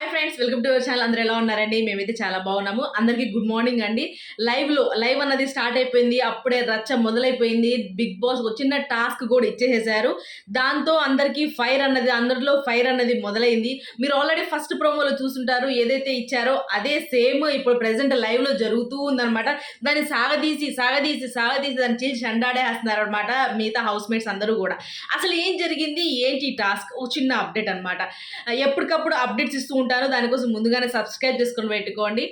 Hi friends welcome to our channel. అందరూ ఎలా ఉన్నారండి? మేమైతే చాలా బాగున్నాము. అందరికీ గుడ్ మార్నింగ్ అండి. లైవ్లో లైవ్ అన్నది స్టార్ట్ అయిపోయింది. అప్పుడే రచ్చ మొదలైపోయింది. బిగ్ బాస్ వచ్చిన చిన్న టాస్క్ కూడా ఇచ్చేసేసారు దాంతో అందరికీ ఫైర్ అన్నది అందరిలో ఫైర్ అన్నది మొదలైంది. మీరు ఆల్రెడీ ఫస్ట్ ప్రోమోలో చూసుంటారు ఏదైతే ఇచ్చారో అదే సేమ్ ఇప్పుడు ప్రెసెంట్ లైవ్లో జరుగుతూ ఉందన్నమాట. దాన్ని సాగదీసి సాగదీసి సాగదీసి దాన్ని చేసి అండాడేస్తున్నారు అనమాట మిగతా హౌస్ మేట్స్ అందరూ కూడా. అసలు ఏం జరిగింది? ఏంటి టాస్క్? ఒక చిన్న అప్డేట్ అనమాట ఎప్పటికప్పుడు అప్డేట్స్ ఇస్తూ ఉంటాను దానికోసం ముందుగానే సబ్స్క్రైబ్ చేసుకొని పెట్టుకోండి.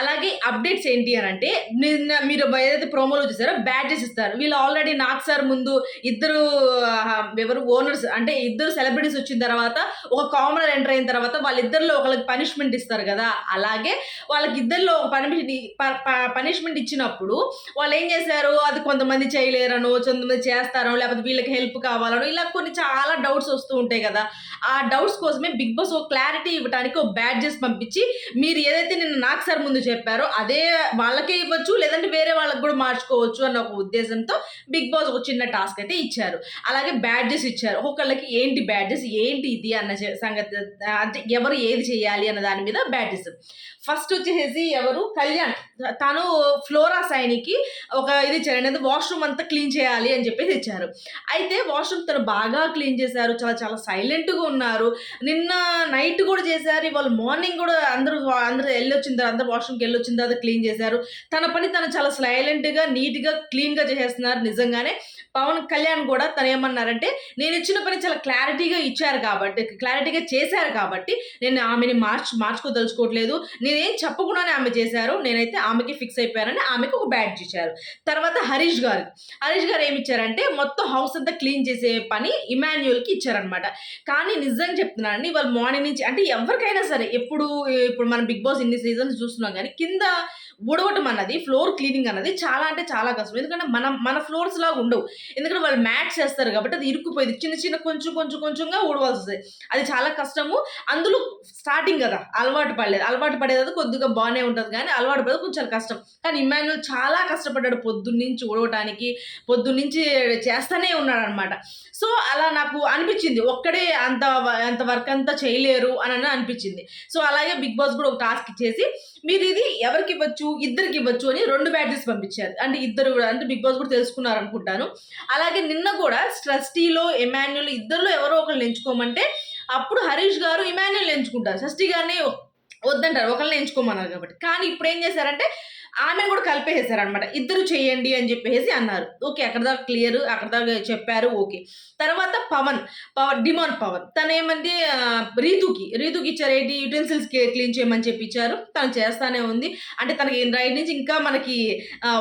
అలాగే అప్డేట్స్ ఏంటి అని అంటే నిన్న మీరు ఏదైతే ప్రోమోలో చూసారో బ్యాడ్జెస్ ఇస్తారు. వీళ్ళు ఆల్రెడీ నాకు సార్ ముందు ఇద్దరు ఎవరు ఓనర్స్ అంటే ఇద్దరు సెలబ్రిటీస్ వచ్చిన తర్వాత ఒక కామనర్ ఎంటర్ అయిన తర్వాత వాళ్ళిద్దరిలో ఒకరికి పనిష్మెంట్ ఇస్తారు కదా. అలాగే వాళ్ళకి ఇద్దరిలో ఒక పనిష్మెంట్ పనిష్మెంట్ ఇచ్చినప్పుడు వాళ్ళు ఏం చేశారు? అది కొంతమంది చేయలేరనో కొంతమంది చేస్తారో లేకపోతే వీళ్ళకి హెల్ప్ కావాలనో ఇలా కొన్ని చాలా డౌట్స్ వస్తూ ఉంటాయి కదా. ఆ డౌట్స్ కోసమే బిగ్ బాస్ ఒక క్లారిటీ ఇవ్వడానికి ఒక బ్యాడ్జెస్ పంపించి మీరు ఏదైతే నిన్న నాకు సార్ ముందు చెప్పారో అదే వాళ్ళకే ఇవ్వచ్చు లేదంటే వేరే వాళ్ళకి కూడా మార్చుకోవచ్చు అన్న ఒక ఉద్దేశంతో బిగ్ బాస్ ఒక చిన్న టాస్క్ అయితే ఇచ్చారు. అలాగే బ్యాడ్జెస్ ఇచ్చారు. ఒక్కొక్కళ్ళకి ఏంటి బ్యాడ్జెస్ ఏంటి ఇది అన్న చే- సంగతి అంటే ఎవరు ఏది చేయాలి అన్న దాని మీద బ్యాడ్జెస్ ఫస్ట్ వచ్చేసి ఎవరు? కళ్యాణ్. తను ఫ్లోరా సైనికి ఒక ఇది ఇచ్చారు. వాష్రూమ్ అంతా క్లీన్ చేయాలి అని చెప్పేసి ఇచ్చారు. అయితే వాష్రూమ్ తను బాగా క్లీన్ చేశారు. చాలా చాలా సైలెంట్గా ఉన్నారు. నిన్న నైట్ కూడా చేశారు. వాళ్ళు మార్నింగ్ కూడా అందరూ అందరూ వెళ్ళొచ్చిన తర్వాత అందరూ వాష్రూమ్కి వెళ్ళొచ్చిన తర్వాత క్లీన్ చేశారు. తన పని తను చాలా సైలెంట్గా నీట్గా క్లీన్గా చేసేస్తున్నారు నిజంగానే. పవన్ కళ్యాణ్ కూడా తను ఏమన్నారంటే నేను ఇచ్చిన పని చాలా క్లారిటీగా ఇచ్చారు కాబట్టి క్లారిటీగా చేశారు కాబట్టి నేను ఆమెని మార్చ్ మార్చుకోదలుచుకోవట్లేదు. నేనేం చెప్పకుండానే ఆమె చేశారు. నేనైతే ఆమెకి ఫిక్స్ అయిపోయానని ఆమెకి ఒక బ్యాడ్జ్ ఇచ్చారు. తర్వాత హరీష్ గారు హరీష్ గారు ఏమి ఇచ్చారంటే మొత్తం హౌస్ అంతా క్లీన్ చేసే పని ఇమాన్యువల్కి ఇచ్చారనమాట కానీ నిజంగా చెప్తున్నానండి వాళ్ళు మార్నింగ్ నుంచి అంటే ఎవరికైనా సరే ఎప్పుడు ఇప్పుడు మనం బిగ్ బాస్ ఇన్ని సీజన్స్ చూస్తున్నాం కానీ కింద ఊడవటం అన్నది ఫ్లోర్ క్లీనింగ్ అన్నది చాలా అంటే చాలా కష్టం. ఎందుకంటే మనం మన ఫ్లోర్స్ లాగా ఉండవు. ఎందుకంటే వాళ్ళు మ్యాట్స్ వేస్తారు కాబట్టి అది ఇరుక్కుపోయింది. చిన్న చిన్న కొంచెం కొంచెం కొంచెంగా ఊడవలసి వస్తుంది అది చాలా కష్టము. అందులో స్టార్టింగ్ కదా అలవాటు పడలేదు. అలవాటు పడేది కొద్దిగా బాగానే ఉంటుంది కానీ అలవాటు పడేది కొంచెం కష్టం. కానీ ఇమాన్యుల్ చాలా కష్టపడ్డాడు పొద్దున్నుంచి ఊడవటానికి పొద్దున్నుంచి చేస్తూనే ఉన్నాడు అనమాట సో అలా నాకు అనిపించింది. ఒక్కడే అంత అంత వర్క్ అంతా చేయలేరు అని అని అనిపించింది. సో అలాగే బిగ్ బాస్ కూడా ఒక టాస్క్ ఇచ్చేసి మీరు ఇది ఎవరికి ఇవ్వచ్చు? ఇద్దరికి ఇవ్వచ్చు అని రెండు బ్యాచెస్ పంపించారు. అంటే ఇద్దరు కూడా అంటే బిగ్ బాస్ కూడా తెలుసుకున్నారు అనుకుంటాను అలాగే నిన్న కూడా ట్రస్టీలో ఎమాన్యుల్ ఇద్దరిలో ఎవరో ఒకరిని ఎంచుకోమంటే అప్పుడు హరీష్ గారు ఇమాన్యుల్ ఎంచుకుంటారు. షష్టి గారిని వద్దంటారు. ఒకరిని ఎంచుకోమన్నారు కాబట్టి. కానీ ఇప్పుడు ఏం చేశారంటే ఆమెను కూడా కలిపేసేసారు అనమాట ఇద్దరు చేయండి అని చెప్పేసి అన్నారు. ఓకే అక్కడ దాకా క్లియర్ అక్కడ దాకా చెప్పారు ఓకే. తర్వాత పవన్ పవన్ డిమాండ్ పవన్. తను ఏమంటే రీతుకి రీతుకి ఇచ్చారు ఏంటి యూటెన్సిల్స్ క్లీన్ చేయమని చెప్పి ఇచ్చారు తను చేస్తానే ఉంది. అంటే తనకి రైట్ నుంచి ఇంకా మనకి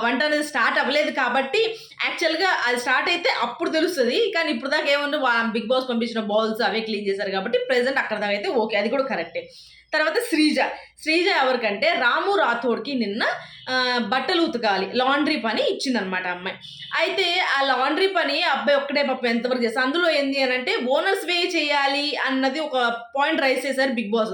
వంట అనేది స్టార్ట్ అవ్వలేదు కాబట్టి యాక్చువల్గా అది స్టార్ట్ అయితే అప్పుడు తెలుస్తుంది. కానీ ఇప్పుడు దాకా ఏముంది బిగ్ బాస్ పంపించిన బాల్స్ అవే క్లీన్ చేశారు కాబట్టి ప్రెసెంట్ అక్కడ దాకా అయితే ఓకే. అది కూడా కరెక్టే. తర్వాత శ్రీజ. శ్రీజ ఎవరికంటే రాము రాథోడ్కి నిన్న బట్టలు ఉతకాలి లాండ్రీ పని ఇచ్చిందనమాట అమ్మాయి. అయితే ఆ లాండ్రీ పని అబ్బాయి ఒక్కడే పాపం ఎంతవరకు చేస్తారు అందులో ఏంది అని అంటే ఓనర్స్ వే చేయాలి అన్నది ఒక పాయింట్ రైస్ చేశారు బిగ్ బాస్.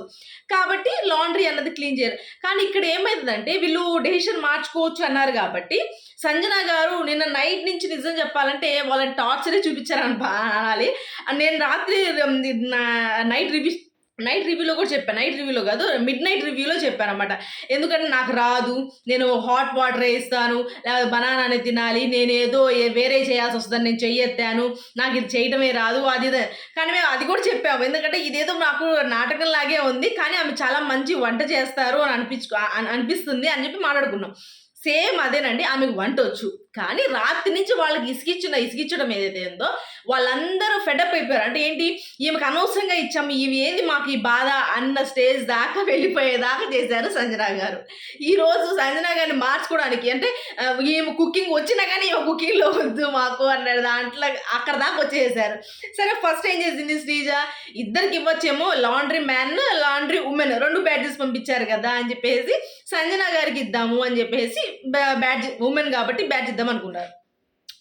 కాబట్టి లాండ్రీ అన్నది క్లీన్ చేయరు కానీ ఇక్కడ ఏమవుతుందంటే వీళ్ళు డెసిషన్ మార్చుకోవచ్చు అన్నారు కాబట్టి సంజన గారు నిన్న నైట్ నుంచి నిజం చెప్పాలంటే వాళ్ళని టార్చరే చూపించారని అనాలి. నేను రాత్రి నైట్ రివి నైట్ రివ్యూలో కూడా చెప్పాను నైట్ రివ్యూలో కాదు మిడ్ నైట్ రివ్యూలో చెప్పాను అనమాట ఎందుకంటే నాకు రాదు నేను హాట్ వాటర్ వేస్తాను లేకపోతే బనానానే తినాలి నేను ఏదో వేరే చేయాల్సి వస్తుందని నేను చెయ్యెత్తాను నాకు ఇది చేయటమే రాదు అది ఇది. కానీ మేము అది కూడా చెప్పాము ఎందుకంటే ఇదేదో నాకు నాటకం లాగే ఉంది కానీ ఆమె చాలా మంచి వంట చేస్తారు అని అనిపించు అనిపిస్తుంది అని చెప్పి మాట్లాడుకున్నాం సేమ్ అదేనండి ఆమెకు వంట వచ్చు. కానీ రాత్రి నుంచి వాళ్ళకి ఇసుకిచ్చిన ఇసుకిచ్చడం ఏదైతే ఉందో వాళ్ళందరూ ఫెడప్ అయిపోయారు. అంటే ఏంటి? ఈమెకు అనవసరంగా ఇచ్చాము ఇవి ఏది మాకు ఈ బాధ అన్న స్టేజ్ దాకా వెళ్ళిపోయేదాకా చేశారు సంజన గారు. ఈ రోజు గారిని మార్చుకోవడానికి అంటే ఈమె కుకింగ్ వచ్చినా కానీ ఈమె కుకింగ్లో వద్దు మాకు అన్నాడు. దాంట్లో అక్కడ దాకా వచ్చేసారు సరే ఫస్ట్ ఏం చేసింది శ్రీజ? ఇద్దరికి ఇవ్వచ్చేమో లాండ్రీ మ్యాన్ లాండ్రీ ఉమెన్ రెండు బ్యాడ్జెస్ పంపించారు కదా అని చెప్పేసి సంజనా గారికి ఇద్దాము అని చెప్పేసి బ్యాట్ ఉమెన్ కాబట్టి బ్యాడ్జ్ ఇద్దాం అనుకున్నారు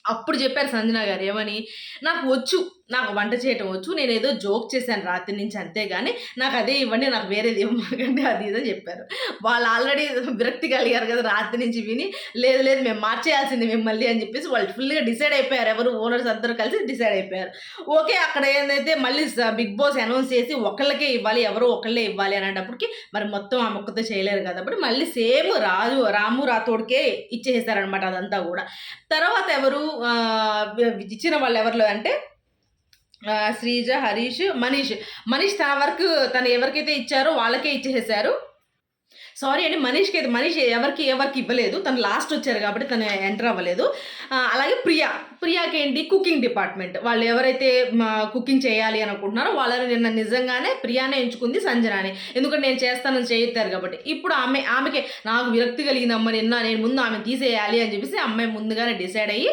అప్పుడు చెప్పారు సంజన గారు ఏమని? నాకు వచ్చు. నాకు వంట చేయటం వచ్చు నేను ఏదో జోక్ చేశాను రాత్రి నుంచి అంతేగాని నాకు అదే ఇవ్వండి నాకు వేరేది ఇవ్వమాకండి అది ఇదో చెప్పారు. వాళ్ళు ఆల్రెడీ విరక్తి కలిగారు కదా రాత్రి నుంచి విని లేదు లేదు మేము మార్చేయాల్సింది మిమ్మల్ని అని చెప్పేసి వాళ్ళు ఫుల్గా డిసైడ్ అయిపోయారు. ఎవరు ఓనర్స్ అందరూ కలిసి డిసైడ్ అయిపోయారు. ఓకే అక్కడ ఏదైతే మళ్ళీ బిగ్ బాస్ అనౌన్స్ చేసి ఒకళ్ళకే ఇవ్వాలి ఎవరో ఒకళ్ళే ఇవ్వాలి అనేటప్పటికి మరి మొత్తం ఆ మొక్కతో చేయలేరు కాబట్టి మళ్ళీ సేమ్ రాజు రాము రాతోడికే ఇచ్చేసారనమాట అదంతా కూడా. తర్వాత ఎవరు ఇచ్చిన వాళ్ళు ఎవరిలో అంటే శ్రీజ హరీష్ మనీష్. మనీష్ తన వరకు తను ఎవరికైతే ఇచ్చారో వాళ్ళకే ఇచ్చేసారు సారీ అండి మనీష్కి అయితే మనీష్ ఎవరికి ఎవరికి ఇవ్వలేదు. తను లాస్ట్ వచ్చారు కాబట్టి తను ఎంటర్ అవ్వలేదు. అలాగే ప్రియా. ప్రియాకి ఏంటి? కుకింగ్ డిపార్ట్మెంట్ వాళ్ళు ఎవరైతే కుకింగ్ చేయాలి అనుకుంటున్నారో వాళ్ళని నిన్న నిజంగానే ప్రియానే ఎంచుకుంది సంజనాని. ఎందుకంటే నేను చేస్తానని చేయిస్తారు కాబట్టి. ఇప్పుడు ఆమె ఆమెకి నాకు విరక్తి కలిగిందమ్మ నిన్న నేను ముందు ఆమె తీసేయాలి అని చెప్పేసి అమ్మాయి ముందుగానే డిసైడ్ అయ్యి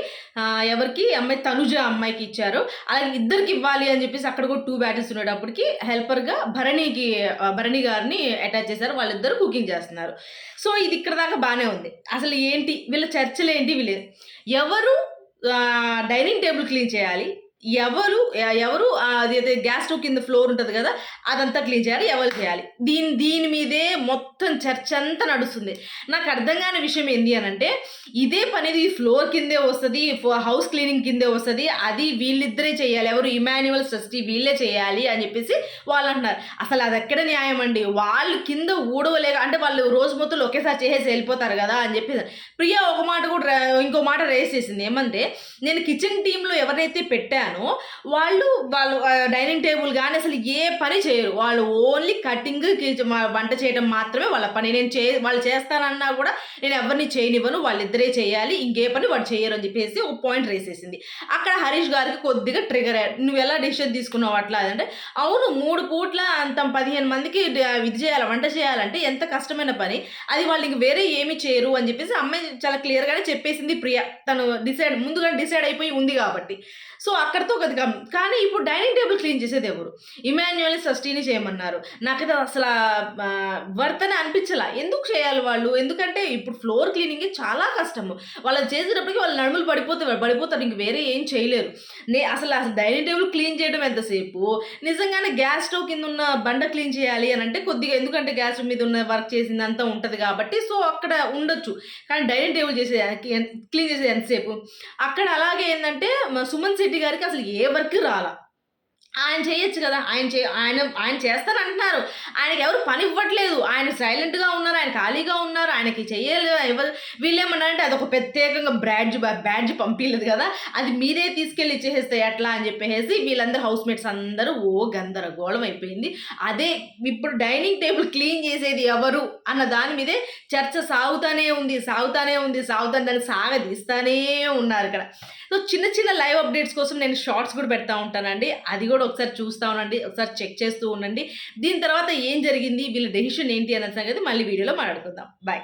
ఎవరికి? అమ్మాయి తనుజ అమ్మాయికి ఇచ్చారు. అలాగే ఇద్దరికి ఇవ్వాలి అని చెప్పేసి అక్కడ కూడా టూ బ్యాటరీస్ ఉండేటప్పటికి హెల్పర్గా భరణికి భరణి గారిని అటాచ్ చేశారు. వాళ్ళిద్దరు కుకింగ్ చేస్తున్నారు. సో ఇది ఇక్కడ దాకా బాగానే ఉంది. అసలు ఏంటి? వీళ్ళ చర్చలు ఏంటి వీళ్ళు. ఎవరు డైనింగ్ టేబుల్ క్లీన్ చేయాలి? ఎవరు ఎవరు అదైతే గ్యాస్ స్టవ్ కింద ఫ్లోర్ ఉంటుంది కదా అదంతా క్లీన్ చేయాలి ఎవరు చేయాలి? దీని దీని మీదే మొత్తం చర్చ అంతా నడుస్తుంది. నాకు అర్థం కాని విషయం ఏంటి అని అంటే ఇదే పనిది ఫ్లోర్ కిందే వస్తుంది హౌస్ క్లీనింగ్ కిందే వస్తుంది అది వీళ్ళిద్దరే చేయాలి ఎవరు ఇమాన్యువల్ సృష్టి వీళ్ళే చేయాలి అని చెప్పేసి వాళ్ళు అంటున్నారు. అసలు అది ఎక్కడ న్యాయం అండి? వాళ్ళు కింద ఊడవలేక అంటే వాళ్ళు రోజు మొత్తం ఒకేసారి చేసేసి వెళ్ళిపోతారు కదా అని చెప్పేసి. ప్రియా ఒక మాట కూడా ఇంకో మాట రేస్ చేసింది. ఏమంటే నేను కిచెన్ టీంలో ఎవరైతే పెట్టాను వాళ్ళు వాళ్ళు డైనింగ్ టేబుల్ కానీ అసలు ఏ పని చేయరు. వాళ్ళు ఓన్లీ కటింగ్ వంట చేయడం మాత్రమే వాళ్ళ పని. నేను చే వాళ్ళు చేస్తానన్నా కూడా నేను ఎవరిని చేయనివ్వను. వాళ్ళిద్దరే చేయాలి. ఇంకే పని వాళ్ళు చేయరు అని చెప్పేసి ఒక పాయింట్ రేసేసింది అక్కడ హరీష్ గారికి కొద్దిగా ట్రిగర్ నువ్వు ఎలా డిసిషన్ తీసుకున్నావు అట్లా? అంటే అవును మూడు పూట్ల అంత పదిహేను మందికి ఇది చేయాలి వంట చేయాలంటే ఎంత కష్టమైన పని. అది వాళ్ళు ఇంక వేరే ఏమి చేయరు. అని చెప్పేసి అమ్మాయి చాలా క్లియర్గానే చెప్పేసింది ప్రియ. తను డిసైడ్ ముందుగా డిసైడ్ అయిపోయి ఉంది కాబట్టి. సో అక్కడ కొద్ది గమ్. కానీ ఇప్పుడు డైనింగ్ టేబుల్ క్లీన్ చేసేది ఎవరు ఇమాన్యువల్ సస్టీని చేయమన్నారు. నాకైతే అసలు వర్తనే అనిపించలా. ఎందుకు చేయాలి వాళ్ళు? ఎందుకంటే ఇప్పుడు ఫ్లోర్ క్లీనింగ్ చాలా కష్టము. వాళ్ళు చేసేటప్పటికి వాళ్ళు నడుములు పడిపోతారు పడిపోతారు. ఇంక వేరే ఏం చేయలేరు. నే అసలు అసలు డైనింగ్ టేబుల్ క్లీన్ చేయడం ఎంతసేపు? నిజంగానే గ్యాస్ స్టవ్ కింద ఉన్న బండ క్లీన్ చేయాలి అని అంటే కొద్దిగా ఎందుకంటే గ్యాస్ స్టవ్ మీద ఉన్న వర్క్ చేసింది అంతా ఉంటుంది కాబట్టి సో అక్కడ ఉండొచ్చు. కానీ డైనింగ్ టేబుల్ చేసే క్లీన్ చేసేది ఎంతసేపు? అక్కడ అలాగే ఏంటంటే సుమన్ శెట్టి గారికి అసలు ఏ వర్క్ రాలా? ఆయన చేయొచ్చు కదా. ఆయన చే ఆయన ఆయన చేస్తారంటున్నారు ఆయనకి ఎవరు పని ఇవ్వట్లేదు ఆయన సైలెంట్గా ఉన్నారు. ఆయన ఖాళీగా ఉన్నారు. ఆయనకి చేయలేదు ఎవరు వీళ్ళేమన్నారంటే అదొక ప్రత్యేకంగా బ్యాడ్జ్ బ్యాడ్జ్ పంపించలేదు కదా. అది మీరే తీసుకెళ్ళి ఇచ్చేసేస్తే ఎట్లా? అని చెప్పేసి వీళ్ళందరూ హౌస్ మేట్స్ అందరూ ఓ గందరగోళం అయిపోయింది. అదే ఇప్పుడు డైనింగ్ టేబుల్ క్లీన్ చేసేది ఎవరు అన్న దాని మీదే చర్చ సాగుతానే ఉంది సాగుతానే ఉంది సాగుతానే దాన్ని సాగదీస్తానే ఉన్నారు ఇక్కడ. సో చిన్న చిన్న లైవ్ అప్డేట్స్ కోసం నేను షార్ట్స్ కూడా పెడతా ఉంటానండి. అది కూడా కూడా ఒకసారి చూస్తా ఉండండి ఒకసారి చెక్ చేస్తూ ఉండండి. దీని తర్వాత ఏం జరిగింది వీళ్ళ డెసిషన్ ఏంటి అన్న సంగతి మళ్ళీ వీడియోలో మాట్లాడుకుందాం. బాయ్.